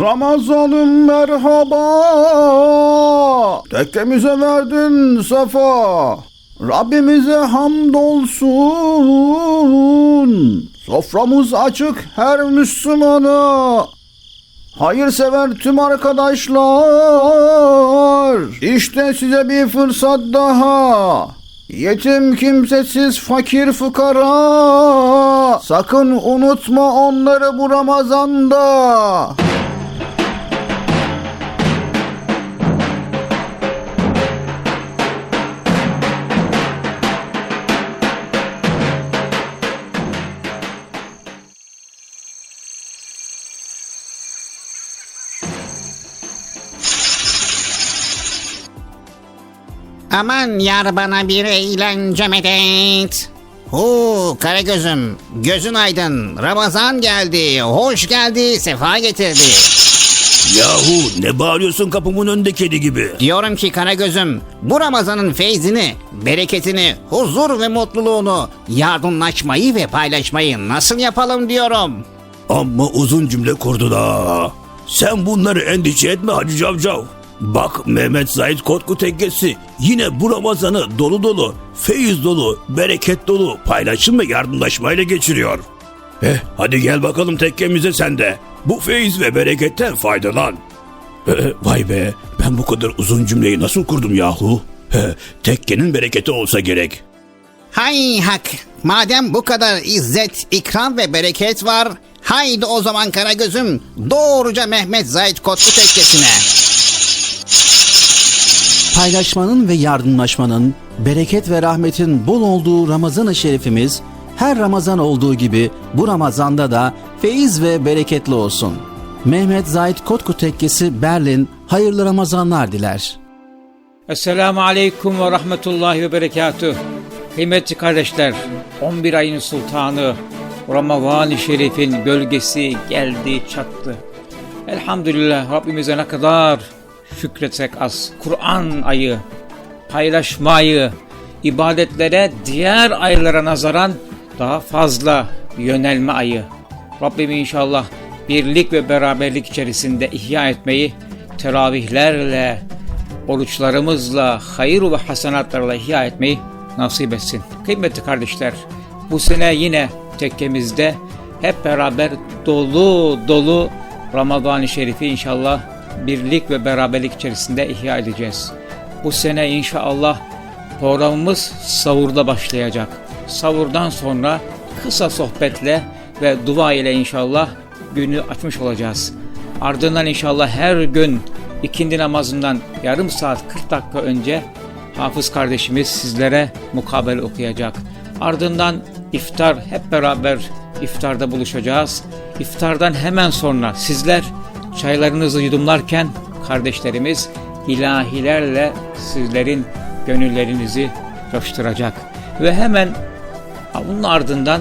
Ramazanım merhaba. Tekkemize verdin sefa. Rabbimize hamdolsun. Soframız açık her Müslümana. Hayırsever tüm arkadaşlar. İşte size bir fırsat daha. Yetim kimsesiz fakir fukara. Sakın unutma onları bu Ramazan'da. Aman yar bana bir eğlence medet. Hu Karagöz'üm gözün aydın Ramazan geldi hoş geldi sefa getirdi. Yahu ne bağırıyorsun kapımın önünde kedi gibi? Diyorum ki Karagöz'üm bu Ramazan'ın feyzini, bereketini, huzur ve mutluluğunu, yardımlaşmayı ve paylaşmayı nasıl yapalım diyorum. Amma uzun cümle kurdun ha. Sen bunları endişe etme Hacı Cavcav. Bak Mehmet Zahid Kotku Tekkesi yine bu Ramazan'ı dolu dolu, feyiz dolu, bereket dolu, paylaşım ve yardımlaşmayla geçiriyor. Eh hadi gel bakalım tekkemize sen de. Bu feyiz ve bereketten faydalan. Eh, vay be ben bu kadar uzun cümleyi nasıl kurdum yahu? Eh, tekkenin bereketi olsa gerek. Hay hak madem bu kadar izzet, ikram ve bereket var haydi o zaman Karagöz'üm doğruca Mehmet Zahid Kotlu Tekkesi'ne. Paylaşmanın ve yardımlaşmanın, bereket ve rahmetin bol olduğu Ramazan-ı Şerifimiz, her Ramazan olduğu gibi bu Ramazan'da da feyiz ve bereketli olsun. Mehmet Zahid Kotku Tekkesi Berlin hayırlı Ramazanlar diler. Esselamu Aleyküm ve Rahmetullahi ve Berekatüh. Kıymetli kardeşler, 11 ayın sultanı Ramazan-ı Şerif'in gölgesi geldi çattı. Elhamdülillah Rabbimize ne kadar şükretsek az. Kur'an ayı, paylaşmayı, ibadetlere diğer aylara nazaran daha fazla yönelme ayı. Rabbim inşallah birlik ve beraberlik içerisinde ihya etmeyi teravihlerle, oruçlarımızla, hayır ve hasenatlarla ihya etmeyi nasip etsin. Kıymetli kardeşler, bu sene yine tekkemizde hep beraber dolu dolu Ramazan-ı Şerif'i inşallah birlik ve beraberlik içerisinde ihya edeceğiz. Bu sene inşallah programımız savurda başlayacak. Savurdan sonra kısa sohbetle ve dua ile inşallah günü açmış olacağız. Ardından inşallah her gün ikindi namazından yarım saat 40 dakika önce Hafız kardeşimiz sizlere mukabele okuyacak. Ardından iftar hep beraber iftarda buluşacağız. İftardan hemen sonra sizler çaylarınızı yudumlarken kardeşlerimiz ilahilerle sizlerin gönüllerinizi coşturacak. Ve hemen bunun ardından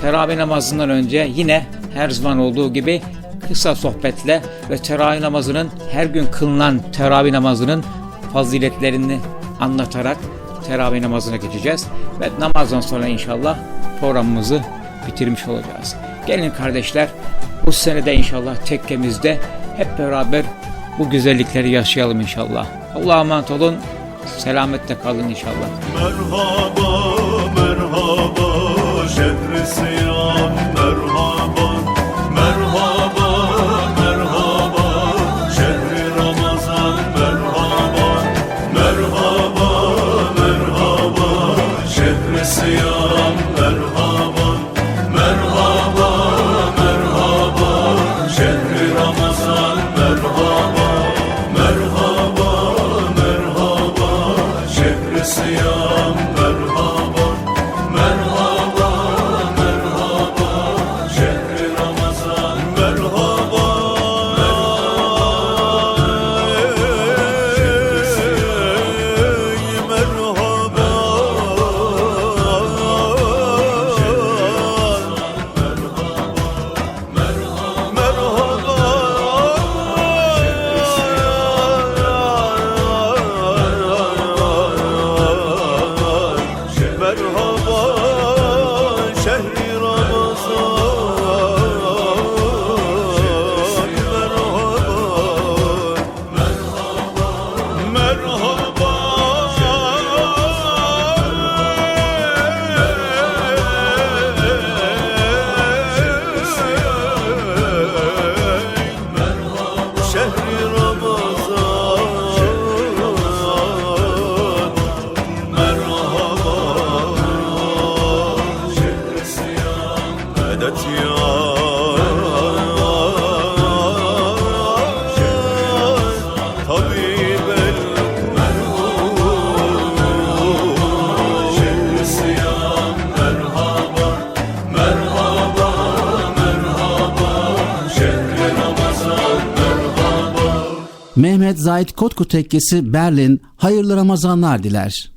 teravih namazından önce yine her zaman olduğu gibi kısa sohbetle ve teravih namazının her gün kılınan teravih namazının faziletlerini anlatarak teravih namazına geçeceğiz. Ve namazdan sonra inşallah programımızı bitirmiş olacağız. Gelin kardeşler bu senede inşallah tekkemizde hep beraber bu güzellikleri yaşayalım inşallah. Allah'a emanet olun. Selametle kalın inşallah. Merhaba, şehri Mehmet Zahit Kotku Tekkesi Berlin hayırlı Ramazanlar diler.